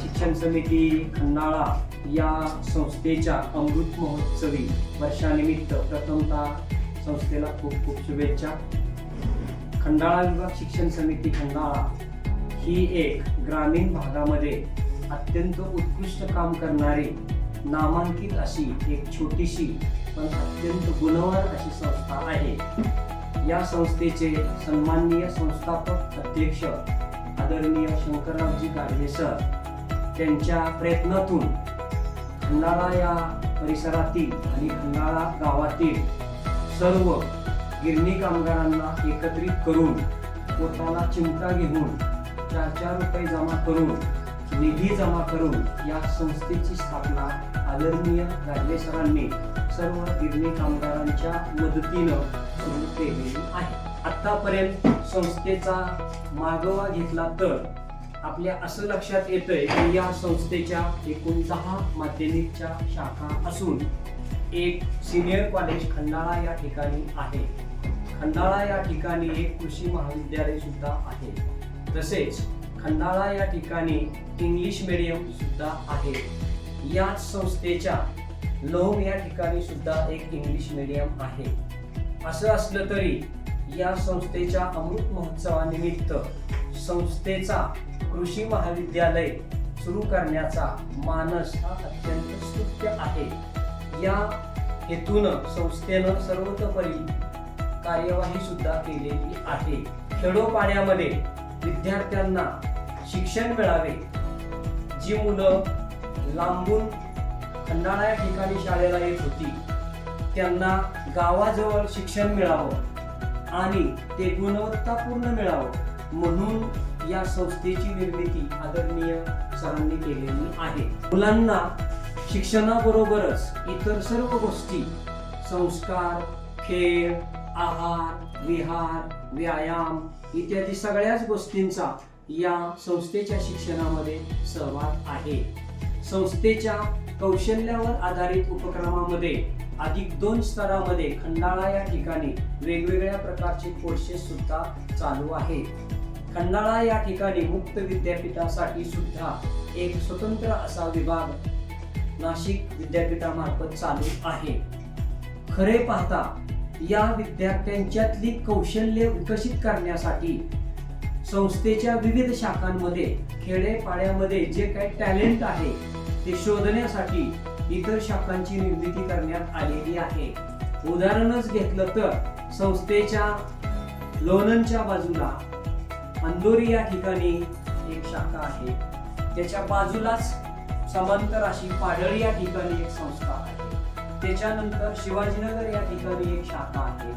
शिक्षण समिती खंडाळा या संस्थेच्या अमृत महोत्सवी वर्षानिमित्त प्रथमतः संस्थेला खूप खूप शुभेच्छा. खंडाळा विभाग शिक्षण समिती खंडाळा ही एक ग्रामीण भागामध्ये अत्यंत उत्कृष्ट काम करणारी नामांकित अशी एक छोटीशी पण अत्यंत गुणवार अशी संस्था आहे. या संस्थेचे सन्माननीय संस्थापक अध्यक्ष आदरणीय शंकररावजी गाडगे सर त्यांच्या प्रयत्नातून खंडाळा या परिसरातील आणि खंडाळा गावातील सर्व गिरणी कामगारांना एकत्रित करून पोटाला चिमटा घेऊन चार चार रुपये जमा करून निधी जमा करून या संस्थेची स्थापना आदरणीय गाडवे सर्व गिरणी कामगारांच्या मदतीनं सुरू केलेली आहे. आतापर्यंत संस्थेचा मागोवा घेतला तर आपल्या असं लक्षात येतंय की या संस्थेच्या एकूण दहा माध्यमिकच्या शाखा असून एक सिनियर कॉलेज खंडाळा या ठिकाणी आहे. खंडाळा या ठिकाणी एक कृषी महाविद्यालय सुद्धा आहे. तसेच खंडाळा या ठिकाणी इंग्लिश मीडियम सुद्धा आहे. याच संस्थेच्या लोम या ठिकाणी सुद्धा एक इंग्लिश मीडियम आहे. असं असलं तरी या संस्थेच्या अमृत महोत्सवानिमित्त संस्थेचा कृषी महाविद्यालय सुरू करण्याचा मानस हा अत्यंत स्तुत्य आहे. या हेतून संस्थेनं सर्वतोपरी कार्यवाही सुद्धा केलेली आहे. खेडोपाड्यामध्ये विद्यार्थ्यांना शिक्षण मिळावे जी मुलं लांबून खंडाळा या ठिकाणी शाळेला येत होती त्यांना गावाजवळ शिक्षण मिळावं आणि ते गुणवत्तापूर्ण मिळावं म्हणून या संस्थेची निर्मिती आदरणीय सरांनी केलेली आहे. मुलांना शिक्षणाबरोबरच इतर सर्व गोष्टी संस्कार खेळ आहार विहार व्यायाम इत्यादी सगळ्याच गोष्टींचा या संस्थेच्या शिक्षणामध्ये सहभाग आहे. संस्थेच्या कौशल्यावर आधारित उपक्रमामध्ये अधिक दोन स्तरामध्ये खंडाळा या ठिकाणी वेगवेगळ्या प्रकारचे कोर्सेस सुद्धा चालू आहेत. खंडाळा या ठिकाणी मुक्त विद्यापीठासाठी सुद्धा एक स्वतंत्र असा विभाग नाशिक विद्यापीठामार्फत चालू आहे. खरे पाहता या विद्यार्थ्यांच्यातली कौशल्य विकसित करण्यासाठी संस्थेच्या विविध शाखांमध्ये खेडेपाड्यामध्ये जे काही टॅलेंट आहे ते शोधण्यासाठी इतर शाखांची निर्मिती करण्यात आलेली आहे. उदाहरणच घेतलं तर संस्थेच्या लोणंदच्या बाजूला अंदोरी या ठिकाणी एक शाखा आहे. त्याच्या बाजूलाच समांतर अशी पाडळी या ठिकाणी एक संस्था आहे. त्याच्यानंतर शिवाजीनगर या ठिकाणी एक शाखा आहे.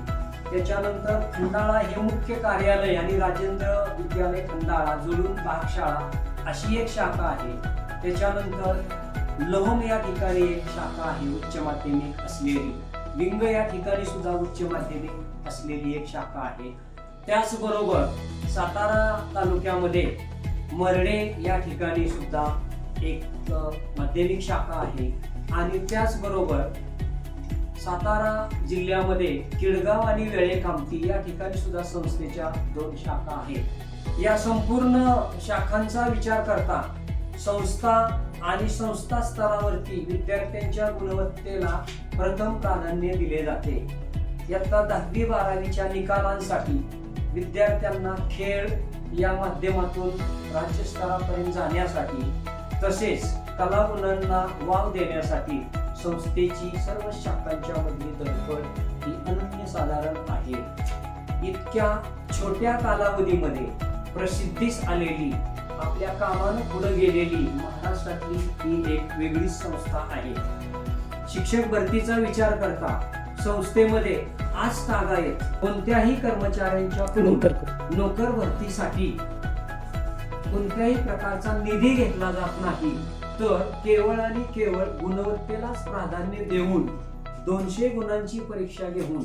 त्याच्यानंतर खंडाळा हे मुख्य कार्यालय आणि राजेंद्र विद्यालय खंडाळा जुळून पाकशाळा अशी एक शाखा आहे. त्याच्यानंतर लोहम या ठिकाणी एक शाखा आहे उच्च माध्यमिक असलेली. लिंग या ठिकाणी सुद्धा उच्च माध्यमिक असलेली एक शाखा आहे. त्याचबरोबर सातारा तालुक्यामध्ये मरडे या ठिकाणी सुद्धा एक माध्यमिक शाखा आहे. आणि त्याचबरोबर सातारा जिल्ह्यामध्ये किडगाव आणि वेळे कामती या ठिकाणी सुद्धा संस्थेच्या दोन शाखा आहेत. या संपूर्ण शाखांचा विचार करता संस्था आणि संस्था स्तरावरती विद्यार्थ्यांच्या गुणवत्तेला प्रथम प्राधान्य दिले जाते. इयत्ता दहावी बारावीच्या निकालांसाठी विद्यार्थ्यांना खेळ या माध्यमातून राज्यस्तरापर्यंत जाण्यासाठी तसेच कलागुणांना वाव देण्यासाठी संस्थेची सर्व शाखांच्या मधली धडपड ही अनन्यसाधारण आहे. इतक्या छोट्या कालावधीमध्ये प्रसिद्धीस आलेली आपल्या कामानं पुढे गेलेली महाराष्ट्रातली ही एक वेगळीच संस्था आहे. शिक्षक भरतीचा विचार करता संस्थेमध्ये आज तागायत कोणत्याही कर्मचाऱ्यांच्या नोकर भरतीसाठी कोणत्याही प्रकारचा निधी घेतला जात नाही. तर केवळ आणि केवळ गुणवत्तेलाच प्राधान्य देऊन दोनशे गुणांची परीक्षा घेऊन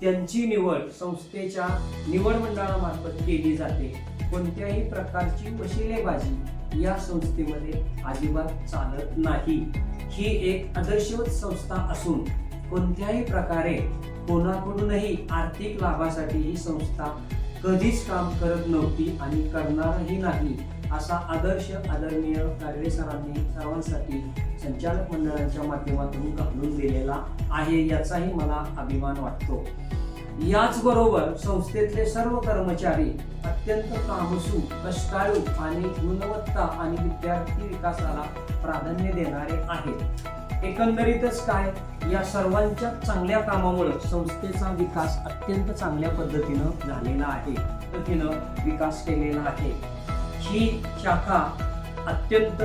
त्यांची निवड संस्थेच्या निवड मंडळामार्फत केली जाते. कोणत्याही प्रकारची वशिलेबाजी या संस्थेमध्ये अजिबात चालत नाही. ही एक आदर्शवत संस्था असून कोणत्याही प्रकारे कोणाकडूनही आर्थिक लाभासाठी ही संस्था कधीच काम करत नव्हती आणि करणारही नाही असा आदर्श आदरणीय गाडवे सरांनी सर्वांसाठी संचालक मंडळांच्या माध्यमातून घालून दिलेला आहे याचाही मला अभिमान वाटतो. याचबरोबर संस्थेतले सर्व कर्मचारी अत्यंत कामसू कष्टाळू आणि गुणवत्ता आणि विद्यार्थी विकासाला प्राधान्य देणारे आहेत. एकंदरीतच काय? या सर्वांच्या चांगल्या कामामुळे संस्थेचा विकास अत्यंत चांगल्या पद्धतीनं झालेला आहे. पद्धतीनं विकास केलेला आहे. ही शाखा अत्यंत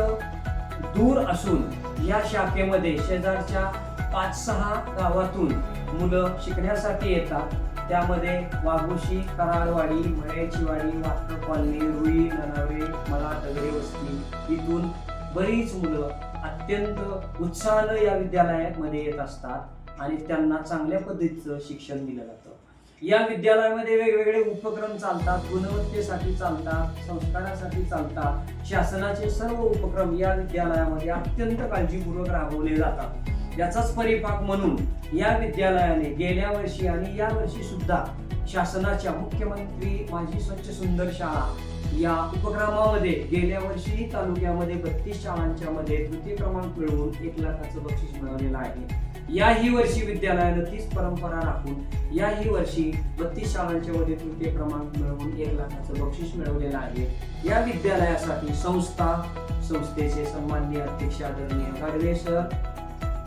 दूर असून या शाखेमध्ये शेजारच्या पाच सहा गावातून मुलं शिकण्यासाठी येतात. त्यामध्ये वाघोशी कराडवाडी मळेचीवाडी वाटर कॉलनी रुई ननावे मला दगडे वस्ती इथून बरीच मुलं अत्यंत उत्साहानं या विद्यालयामध्ये येत असतात आणि त्यांना चांगल्या पद्धतीचं शिक्षण दिलं जातं. या विद्यालयामध्ये वेगवेगळे उपक्रम चालतात गुणवत्तेसाठी चालतात संस्कारासाठी चालतात. शासनाचे सर्व उपक्रम या विद्यालयामध्ये अत्यंत काळजीपूर्वक राबवले जातात. याचाच परिपाक म्हणून या विद्यालयाने गेल्या वर्षी आणि या वर्षी सुद्धा शासनाच्या मुख्यमंत्री माझी स्वच्छ सुंदर शाळा या उपक्रमामध्ये गेल्या वर्षी तालुक्यामध्ये बत्तीस शाळांच्या मध्ये तृतीय क्रमांक मिळवून एक लाखाचं बक्षीस मिळवलेलं आहे. याही वर्षी विद्यालयानं तीच परंपरा राखून याही वर्षी बत्तीस शाळांच्या मध्ये तृतीय क्रमांक मिळवून एक लाखाचं बक्षीस मिळवलेलं आहे. या विद्यालयासाठी संस्था संस्थेचे सन्माननीय अध्यक्ष आदरणीय गाडवे सर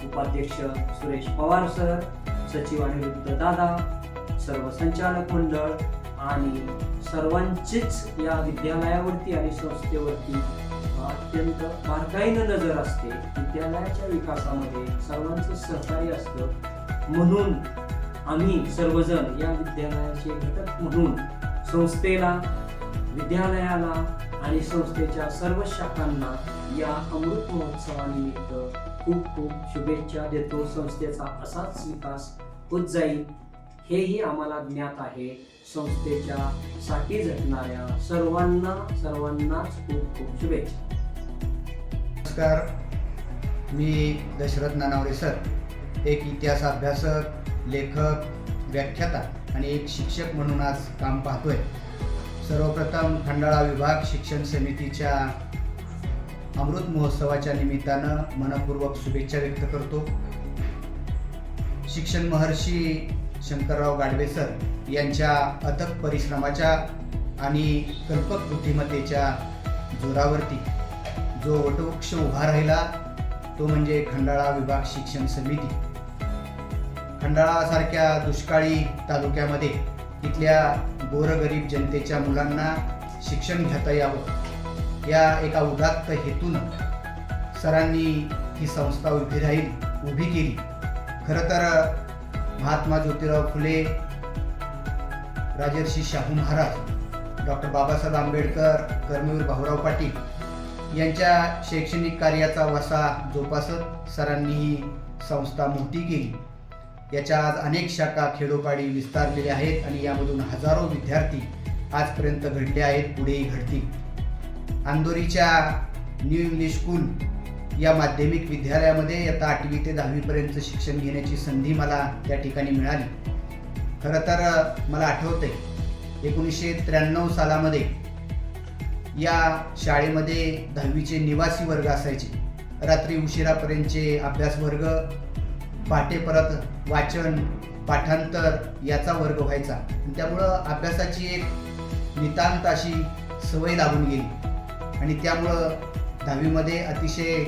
उपाध्यक्ष सुरेश पवार सर सचिव अनिरुद्ध दादा सर्व संचालक मंडळ आणि सर्वांचीच या विद्यालयावरती आणि संस्थेवरती अत्यंत बारकाईनं नजर असते. विद्यालयाच्या विकासामध्ये सर्वांचं सहकार्य असतं. म्हणून आम्ही सर्वजण या विद्यालयाचे घटक म्हणून संस्थेला विद्यालयाला आणि संस्थेच्या सर्व शाखांना या अमृत महोत्सवानिमित्त खूप खूप शुभेच्छा देतो. संस्थेचा असाच विकास होत जाईल. हेही आम्हाला ज्ञात आहे. संस्थेच्या साठी झटणाऱ्या सर्वांना सर्वांनाच खूप खूप शुभेच्छा. नमस्कार. मी दशरथ नानावरे सर. एक इतिहास अभ्यासक लेखक व्याख्याता आणि एक शिक्षक म्हणून आज काम पाहतोय. सर्वप्रथम खंडाळा विभाग शिक्षण समितीच्या अमृत महोत्सवाच्या निमित्तानं मनपूर्वक शुभेच्छा व्यक्त करतो. शिक्षण महर्षी शंकरराव गाडवे सर यांच्या अथक परिश्रमाच्या आणि कल्पक बुद्धिमत्तेच्या जोरावरती जो वटवृक्ष उभा राहिला तो म्हणजे खंडाळा विभाग शिक्षण समिती. खंडाळासारख्या दुष्काळी तालुक्यामध्ये इथल्या गोरगरीब जनतेच्या मुलांना शिक्षण घेता यावं या एका उदात्त हेतूनं सरांनी ही संस्था उभी राहील उभी केली. खरं तर महात्मा ज्योतिराव फुले राजर्षी शाहू महाराज डॉक्टर बाबासाहेब आंबेडकर कर्मवीर भाऊराव पाटील यांच्या शैक्षणिक कार्याचा वसा जोपासत सरांनी ही संस्था मोठी केली. याच्या आज अनेक शाखा खेडोपाडी विस्तारलेल्या आहेत आणि यामधून हजारो विद्यार्थी आजपर्यंत घडले आहेत पुढेही घडतील. आंदोरीच्या न्यू इंग्लिश स्कूल या माध्यमिक विद्यालयामध्ये आता आठवी ते दहावीपर्यंत शिक्षण घेण्याची संधी मला त्या ठिकाणी मिळाली. खरं तर मला आठवतंय एकोणीसशे त्र्याण्णव सालामध्ये या शाळेमध्ये दहावीचे निवासी वर्ग असायचे. रात्री उशिरापर्यंतचे अभ्यास वर्ग पहाटे परत वाचन पाठांतर याचा वर्ग व्हायचा. त्यामुळं अभ्यासाची एक नितांत अशी सवय लागून गेली. आणि त्यामुळं दहावीमध्ये अतिशय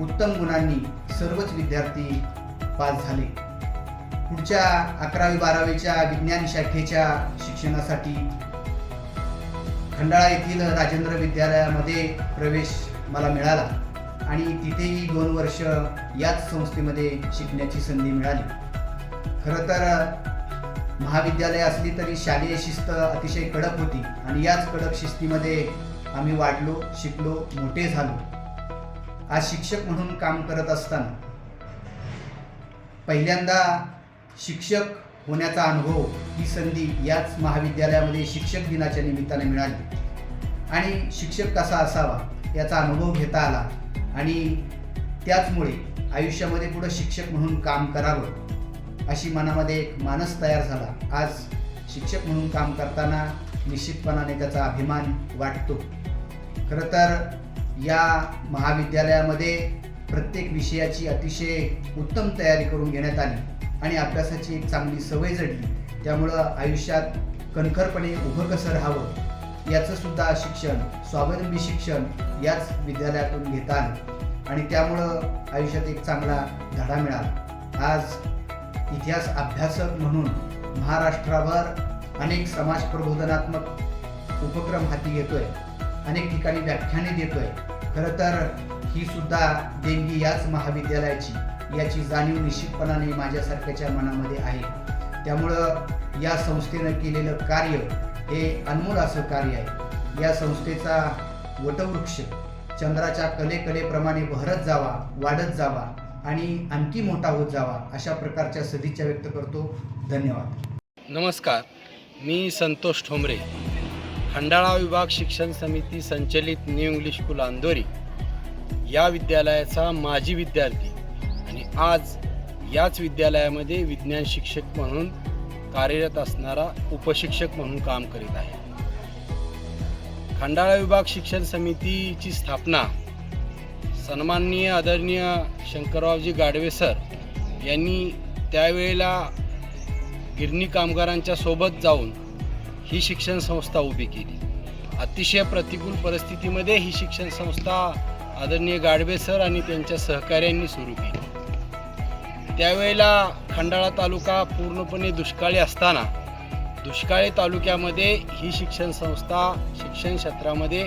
उत्तम गुणांनी सर्वच विद्यार्थी पास झाले. पुढच्या अकरावी बारावीच्या विज्ञान शाखेच्या शिक्षणासाठी खंडाळा येथील राजेंद्र विद्यालयामध्ये प्रवेश मला मिळाला आणि तिथेही दोन वर्ष याच संस्थेमध्ये शिकण्याची संधी मिळाली. खरं तर महाविद्यालय असली तरी शालेय शिस्त अतिशय कडक होती आणि याच कडक शिस्तीमध्ये आम्ही वाढलो शिकलो मोठे झालो. आज शिक्षक म्हणून काम करत असताना पहिल्यांदा शिक्षक होण्याचा अनुभव ही संधी याच महाविद्यालयामध्ये शिक्षक दिनाच्या निमित्ताने मिळाली. आणि शिक्षक कसा असावा याचा अनुभव घेता आला आणि त्याचमुळे आयुष्यामध्ये पुढं शिक्षक म्हणून काम करावं अशी मनामध्ये एक मानस तयार झाला. आज शिक्षक म्हणून काम करताना निश्चितपणाने त्याचा अभिमान वाटतो. खरं तर या महाविद्यालयामध्ये प्रत्येक विषयाची अतिशय उत्तम तयारी करून घेण्यात आली आणि अभ्यासाची एक चांगली सवय जडली. त्यामुळं आयुष्यात कणखरपणे उभं कसं राहावं याचं सुद्धा शिक्षण स्वावलंबी शिक्षण याच विद्यालयातून घेता आलं. आणि त्यामुळं आयुष्यात एक चांगला धडा मिळाला. आज इतिहास अभ्यासक म्हणून महाराष्ट्राभर अनेक समाज प्रबोधनात्मक उपक्रम हाती घेतोय. अनेक ठिकाणी व्याख्याने देतोय. खरं तर ही सुद्धा देणगी याच महाविद्यालयाची याची जाणीव निश्चितपणाने माझ्यासारख्याच्या मनामध्ये आहे. त्यामुळं या संस्थेनं केलेलं कार्य हे अनमोल असं कार्य आहे. या संस्थेचा वटवृक्ष चंद्राच्या कलेकलेप्रमाणे बहरत जावा वाढत जावा आणि आणखी मोठा होत जावा अशा प्रकारच्या सदिच्छा व्यक्त करतो. धन्यवाद. नमस्कार. मी संतोष ठोंबरे. खंडाळा विभाग शिक्षण समिती संचलित न्यू इंग्लिश स्कूल आंदोरी या विद्यालयाचा माजी विद्यार्थी आणि आज याच विद्यालयामध्ये विज्ञान शिक्षक म्हणून कार्यरत असणारा उपशिक्षक म्हणून काम करीत आहे. खंडाळा विभाग शिक्षण समितीची स्थापना सन्माननीय आदरणीय शंकररावजी गाडवे सर यांनी त्यावेळेला गिरणी कामगारांच्या सोबत जाऊन ही शिक्षण संस्था उभी केली. अतिशय प्रतिकूल परिस्थितीमध्ये ही शिक्षण संस्था आदरणीय गाडवे सर आणि त्यांच्या सहकाऱ्यांनी सुरू केली. त्यावेळेला खंडाळा तालुका पूर्णपणे दुष्काळी असताना दुष्काळी तालुक्यामध्ये ही शिक्षण संस्था शिक्षण क्षेत्रामध्ये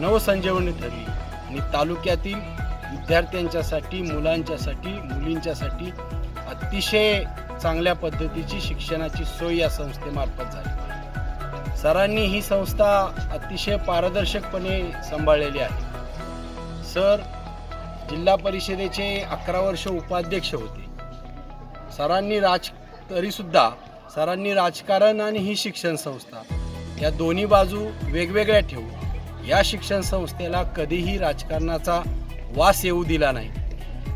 नवसंजीवनी ठरली आणि तालुक्यातील विद्यार्थ्यांच्यासाठी मुलांच्यासाठी मुलींच्यासाठी अतिशय चांगल्या पद्धतीची शिक्षणाची सोय या संस्थेमार्फत झाली. सरांनी ही संस्था अतिशय पारदर्शकपणे सांभाळलेली आहे. सर जिल्हा परिषदेचे अकरा वर्ष उपाध्यक्ष होते. सरांनी राज तरीसुद्धा सरांनी राजकारण आणि ही शिक्षण संस्था या दोन्ही बाजू वेगवेगळ्या ठेवून या शिक्षण संस्थेला कधीही राजकारणाचा वास येऊ दिला नाही.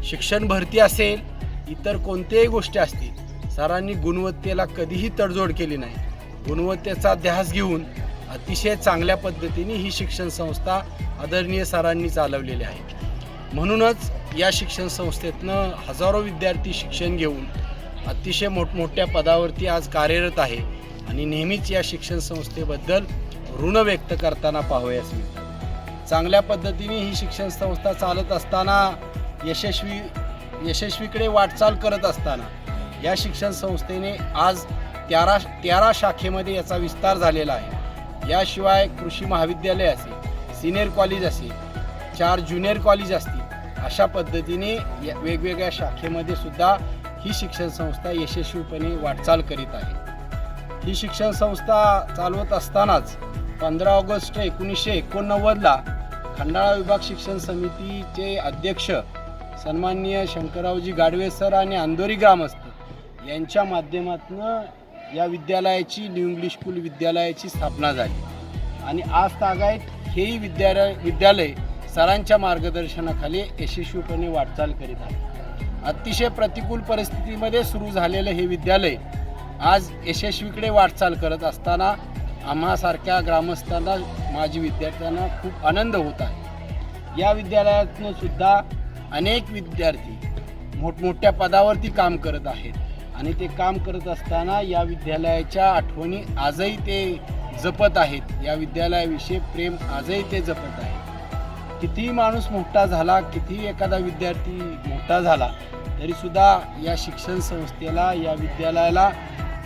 शिक्षण भरती असेल इतर कोणत्याही गोष्टी असतील सरांनी गुणवत्तेला कधीही तडजोड केली नाही. गुणवत्तेचा ध्यास घेऊन अतिशय चांगल्या पद्धतीने ही शिक्षण संस्था आदरणीय सरांनी चालवलेली आहे. म्हणूनच या शिक्षण संस्थेतनं हजारो विद्यार्थी शिक्षण घेऊन अतिशय मोठमोठ्या पदावरती आज कार्यरत आहे आणि नेहमीच या शिक्षण संस्थेबद्दल ऋण व्यक्त करताना पाहूयास मिळतात चांगल्या पद्धतीने ही शिक्षण संस्था चालत असताना यशस्वी यशस्वीकडे वाटचाल करत असताना या शिक्षण संस्थेने आज तेरा तेरा शाखेमध्ये याचा विस्तार झालेला आहे. याशिवाय कृषी महाविद्यालय असेल सिनियर कॉलेज असेल चार ज्युनियर कॉलेज असतील अशा पद्धतीने या वेगवेगळ्या शाखेमध्ये सुद्धा ही शिक्षण संस्था यशस्वीपणे वाटचाल करीत आहे. ही शिक्षण संस्था चालवत असतानाच पंधरा ऑगस्ट एकोणीसशे एकोणनव्वदला खंडाळा विभाग शिक्षण समितीचे अध्यक्ष सन्माननीय शंकररावजी गाडवे सर आणि अंदोरी ग्रामस्थ यांच्या माध्यमातून या विद्यालयाची न्यू इंग्लिश स्कूल विद्यालयाची स्थापना झाली. आणि आज तागायत हेही विद्यालय विद्यालय सरांच्या मार्गदर्शनाखाली यशस्वीपणे वाटचाल करीत आहे. अतिशय प्रतिकूल परिस्थितीमध्ये सुरू झालेलं हे विद्यालय आज यशस्वीकडे वाटचाल करत असताना आम्हासारख्या ग्रामस्थांना माजी विद्यार्थ्यांना खूप आनंद होत आहे. या विद्यालयातनं सुद्धा अनेक विद्यार्थी मोठमोठ्या पदावरती काम करत आहेत. आणि ते काम करत असताना या विद्यालयाच्या आठवणी आजही ते जपत आहेत. या विद्यालयाविषयी प्रेम आजही ते जपत आहेत कितीही माणूस मोठा झाला कितीही एखादा विद्यार्थी मोठा झाला तरीसुद्धा या शिक्षण संस्थेला या विद्यालयाला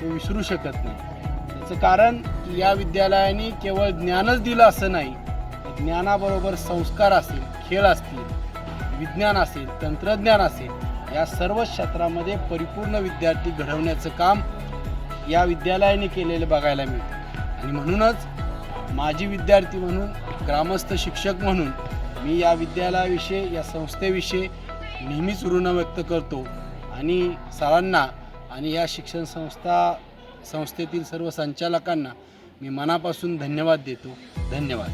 तो विसरू शकत नाही. त्याचं कारण या विद्यालयाने केवळ ज्ञानच दिलं असं नाही ज्ञानाबरोबर संस्कार असेल खेळ असतील विज्ञान असेल तंत्रज्ञान असेल या सर्व क्षेत्रामध्ये परिपूर्ण विद्यार्थी घडवण्याचं काम या विद्यालयाने केलेलं बघायला मिळतं. आणि म्हणूनच माजी विद्यार्थी म्हणून ग्रामस्थ शिक्षक म्हणून मी या विद्यालयाविषयी या संस्थेविषयी नेहमीच ऋण व्यक्त करतो. आणि सरांना आणि या शिक्षण संस्था संस्थेतील सर्व संचालकांना मी मनापासून धन्यवाद देतो. धन्यवाद.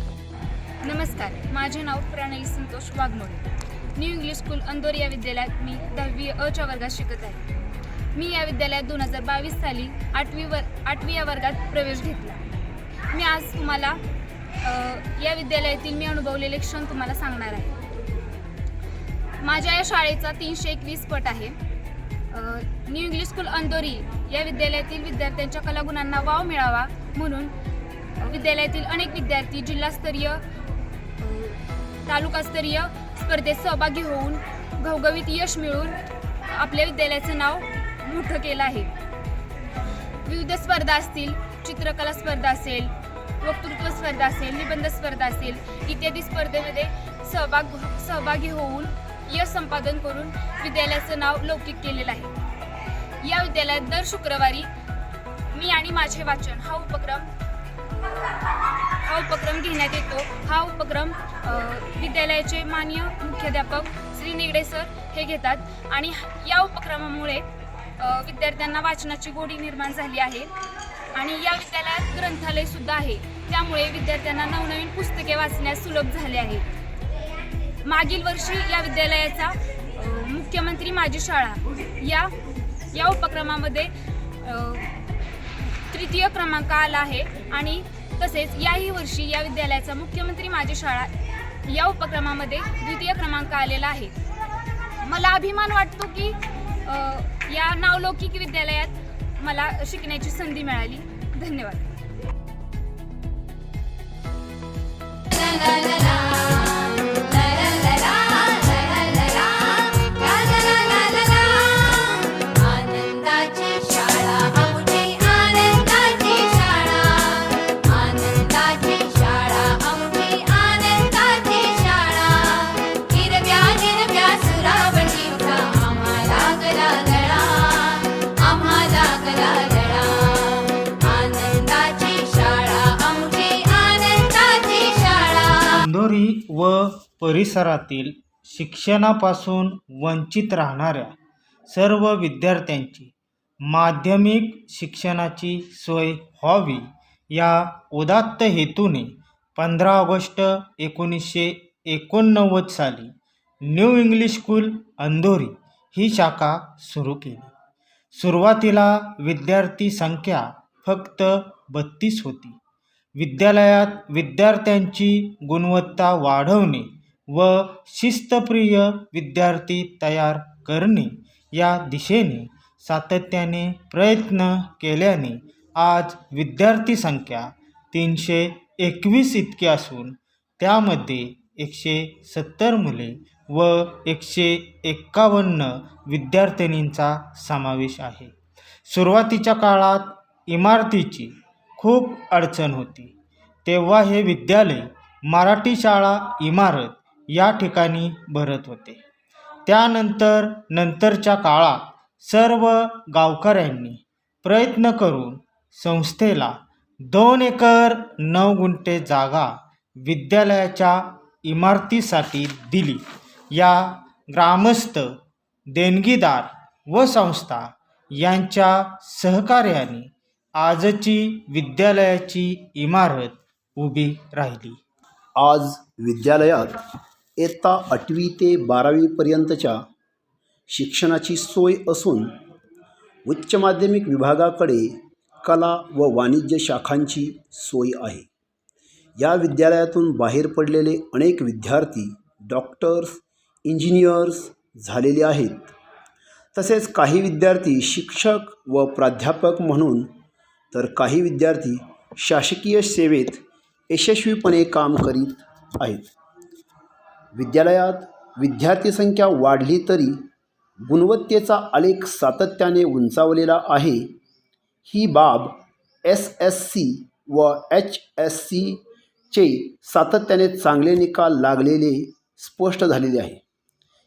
नमस्कार. माझे नाव Pranali Santosh Waghmode new English school Andor या विद्यालयात मी दहावी अच्या वर्गात शिकत आहे. मी या विद्यालयात दोन हजार बावीस साली आठवी वर आठवी या वर्गात प्रवेश घेतला. मी आज तुम्हाला या विद्यालयातील मी अनुभवलेले क्षण तुम्हाला सांगणार आहे. माझ्या या शाळेचा तीनशे एकवीस पट आहे. न्यू इंग्लिश स्कूल अंदोरी या विद्यालयातील विद्यार्थ्यांच्या कलागुणांना वाव मिळावा म्हणून विद्यालयातील अनेक विद्यार्थी जिल्हास्तरीय तालुकास्तरीय स्पर्धेत सहभागी होऊन घवघवीत यश मिळून आपल्या विद्यालयाचं नाव मोठं केलं आहे. विविध स्पर्धा असतील चित्रकला स्पर्धा असेल वक्तृत्व स्पर्धा असेल निबंध स्पर्धा असेल इत्यादी स्पर्धेमध्ये सहभाग सहभागी होऊन यश संपादन करून विद्यालयाचं नाव लौकिक केलेलं आहे. या विद्यालयात दर शुक्रवारी मी आणि माझे वाचन हा उपक्रम हा उपक्रम घेण्यात येतो. हा उपक्रम विद्यालयाचे मान्य मुख्याध्यापक श्री निगडे सर हे घेतात आणि या उपक्रमामुळे विद्यार्थ्यांना वाचनाची गोडी निर्माण झाली आहे आणि या विद्यालयात ग्रंथालय सुद्धा आहे. त्यामुळे विद्यार्थ्यांना नवनवीन पुस्तके वाचण्यास सुलभ झाले आहे. मागील वर्षी या विद्यालयाचा मुख्यमंत्री माझी शाळा या या उपक्रमामध्ये तृतीय क्रमांक आला आहे आणि तसेच याही वर्षी या विद्यालयाचा मुख्यमंत्री माझी शाळा या उपक्रमामध्ये द्वितीय क्रमांक आलेला आहे. मला अभिमान वाटतो की या नावलौकिक विद्यालयात मला शिकण्याची संधी मिळाली. धन्यवाद. व परिसरातील शिक्षणापासून वंचित राहणाऱ्या सर्व विद्यार्थ्यांची माध्यमिक शिक्षणाची सोय व्हावी या उदात्त हेतूने पंधरा ऑगस्ट एकोणीसशे एकोणनव्वद साली न्यू इंग्लिश स्कूल अंधोरी ही शाखा सुरू केली. सुरुवातीला विद्यार्थी संख्या फक्त बत्तीस होती. विद्यालयात विद्यार्थ्यांची गुणवत्ता वाढवणे व शिस्तप्रिय विद्यार्थी तयार करणे या दिशेने सातत्याने प्रयत्न केल्याने आज विद्यार्थी संख्या तीनशे एकवीस इतकी असून त्यामध्ये एकशे सत्तर मुले व एकशे एक्कावन्न विद्यार्थिनींचा समावेश आहे. सुरुवातीच्या काळात इमारतीची खूप अडचण होती. तेव्हा हे विद्यालय मराठी शाळा इमारत या ठिकाणी भरत होते. त्यानंतर नंतरच्या काळात सर्व गावकऱ्यांनी प्रयत्न करून संस्थेला दोन एकर नऊ गुंठे जागा विद्यालयाच्या इमारतीसाठी दिली. या ग्रामस्थ देणगीदार व संस्था यांच्या सहकार्याने आजची विद्यालयाची इमारत उभी राहिली. आज विद्यालयात इयत्ता आठवी ते बारावीपर्यंतच्या शिक्षणाची सोय असून उच्च माध्यमिक विभागाकडे कला व वाणिज्य शाखांची सोय आहे. या विद्यालयातून बाहेर पडलेले अनेक विद्यार्थी डॉक्टर्स इंजिनियर्स झालेले आहेत. तसेच काही विद्यार्थी शिक्षक व प्राध्यापक म्हणून तर काही विद्यार्थी शासकीय सेवेत यशस्वीपणे काम करीत आहेत. विद्यालयात विद्यार्थी संख्या वाढली तरी गुणवत्तेचा आलेख सातत्याने उंचावलेला आहे. ही बाब एस एस सी व एच एस सीचे सातत्याने चांगले निकाल लागलेले स्पष्ट झालेले आहे.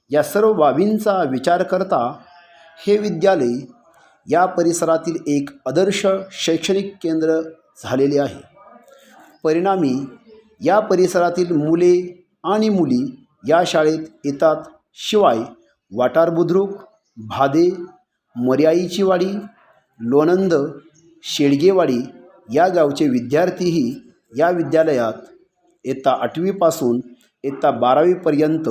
या सर्व बाबींचा विचार करता हे विद्यालय या परिसरातील एक आदर्श शैक्षणिक केंद्र झालेले आहे. परिणामी या परिसरातील मुले आणि मुली या शाळेत येतात शिवाय वाटार बुद्रुक भादे मर्याईची वाडी लोणंद शेडगेवाडी या गावचे विद्यार्थीही या विद्यालयात इयत्ता आठवीपासून इयत्ता बारावीपर्यंत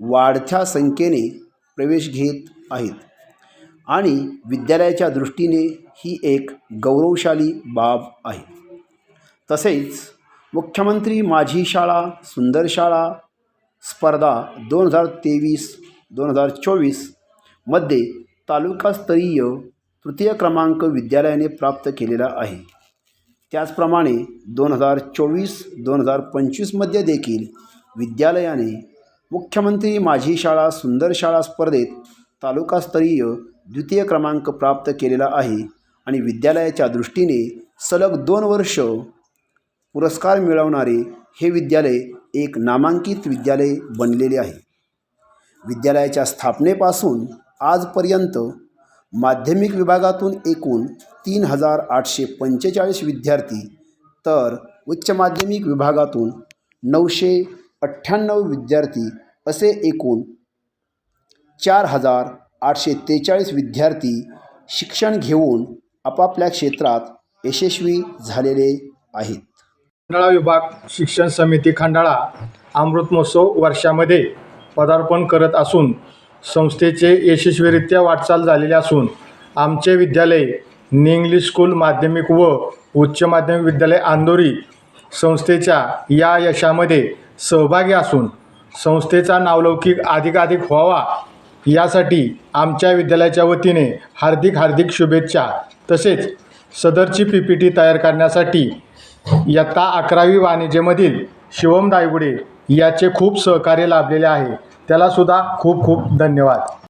वाढत्या संख्येने प्रवेश घेत आहेत. आणि विद्यालयाच्या दृष्टीने ही एक गौरवशाली बाब आहे. तसेच मुख्यमंत्री माझी शाळा सुंदर शाळा स्पर्धा दोन हजार तेवीस दोन हजार चोवीसमध्ये तालुकास्तरीय तृतीय क्रमांक विद्यालयाने प्राप्त केलेला आहे. त्याचप्रमाणे दोन हजार चोवीस दोन हजार पंचवीसमध्ये देखील विद्यालयाने मुख्यमंत्री माझी शाळा सुंदर शाळा स्पर्धेत तालुकास्तरीय द्वितीय क्रमांक प्राप्त केलेला आहे आणि विद्यालयाच्या दृष्टीने सलग दोन वर्ष पुरस्कार मिळवणारे हे विद्यालय एक नामांकित विद्यालय बनलेले आहे. विद्यालयाच्या स्थापनेपासून आजपर्यंत माध्यमिक विभागातून एकूण तीन हजार आठशे पंचेचाळीस विद्यार्थी तर उच्च माध्यमिक विभागातून नऊशे अठ्ठ्याण्णव विद्यार्थी असे एकूण चार हजार आठशे त्रेचाळीस विद्यार्थी शिक्षण घेऊन आपापल्या क्षेत्रात यशस्वी झालेले आहेत. खंडाळा विभाग शिक्षण समिती खंडाळा अमृत महोत्सव वर्षामध्ये पदार्पण करत असून संस्थेचे यशस्वीरित्या वाटचाल झालेली असून आमचे विद्यालय निंग्लिश स्कूल माध्यमिक व उच्च माध्यमिक विद्यालय आंदोरी संस्थेच्या या यशामध्ये सहभागी असून संस्थेचा नावलौकिक अधिकाधिक व्हावा यासाठी आमच्या विद्यालयाच्या वतीने हार्दिक हार्दिक शुभेच्छा. तसेच सदरची पी पी टी तयार करण्यासाठी इयत्ता अकरावी वाणिज्यमधील शिवम दायगुडे याचे खूप सहकार्य लाभलेले आहे. त्यालासुद्धा खूप खूप धन्यवाद.